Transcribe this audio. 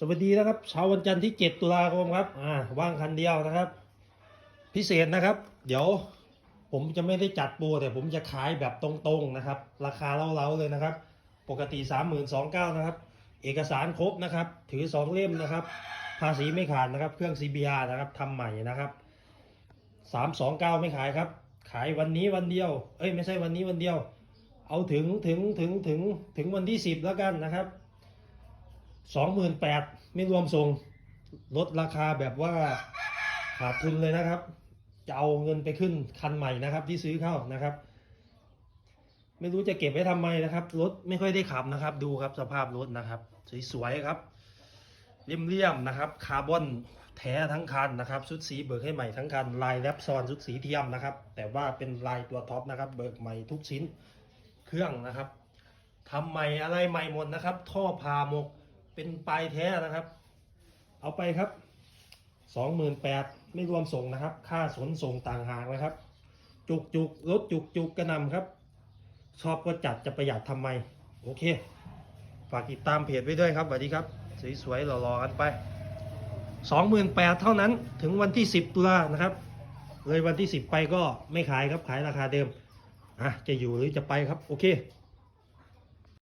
สวัสดีนะครับเช้าวันจันทร์ที่ 7 ตุลาคมครับอ่าว่างคันเดียวนะครับ พิเศษนะครับ เดี๋ยวผมจะไม่ได้จัดโปรแต่ผมจะขายแบบตรงๆนะครับ ราคาเล้าๆเลยนะครับ ปกติ 3 2 9 0 0นะครับ เอกสารครบนะครับ ถือ 2 เล่มนะครับ ภาษีไม่ขาดนะครับ เครื่อง CBR นะครับทำใหม่นะครับ 329 ไม่ขายครับ ขายวันนี้วันเดียว เอ้ยไม่ใช่วันนี้วันเดียว เอาถึงถึงถึงถึงถึงวันที่ 10 แล้วกันนะครับ สองหมื่นแปดไม่รวมส่งลดราคาแบบว่าขาดทุนเลยนะครับ จะเอาเงินไปขึ้นคันใหม่นะครับ ที่ซื้อเข้านะครับ ไม่รู้จะเก็บไว้ทำไมนะครับรถไม่ค่อยได้ขับนะครับ ดูครับสภาพรถนะครับ สวยๆครับเลี่ยมๆนะครับ คาร์บอนแท้ทั้งคันนะครับชุดสีเบิกให้ใหม่ทั้งคันลายแรปซอนชุดสีเทียมนะครับ แต่ว่าเป็นลายตัวท็อปนะครับ เบิกใหม่ทุกชิ้นเครื่องนะครับทำใหม่อะไรใหม่หมดนะครับ ท่อพามก เป็นปลายแท้นะครับ เอาไปครับสองหมื่นแปดไม่รวมส่งนะครับ ค่าสนส่งต่างหากนะครับ จุกจุกรถจุกจุกกระนำครับ ชอบก็จัดจะประหยัดทำไม โอเค ฝากติดตามเพจไว้ด้วยครับสวัสดีครับ สวยๆหล่อๆกันไปสองหมื่นแปดเท่านั้นถึงวันที่สิบตุลานะครับ เลยวันที่สิบไปก็ไม่ขายครับขายราคาเดิมอะจะอยู่หรือจะไปครับ โอเค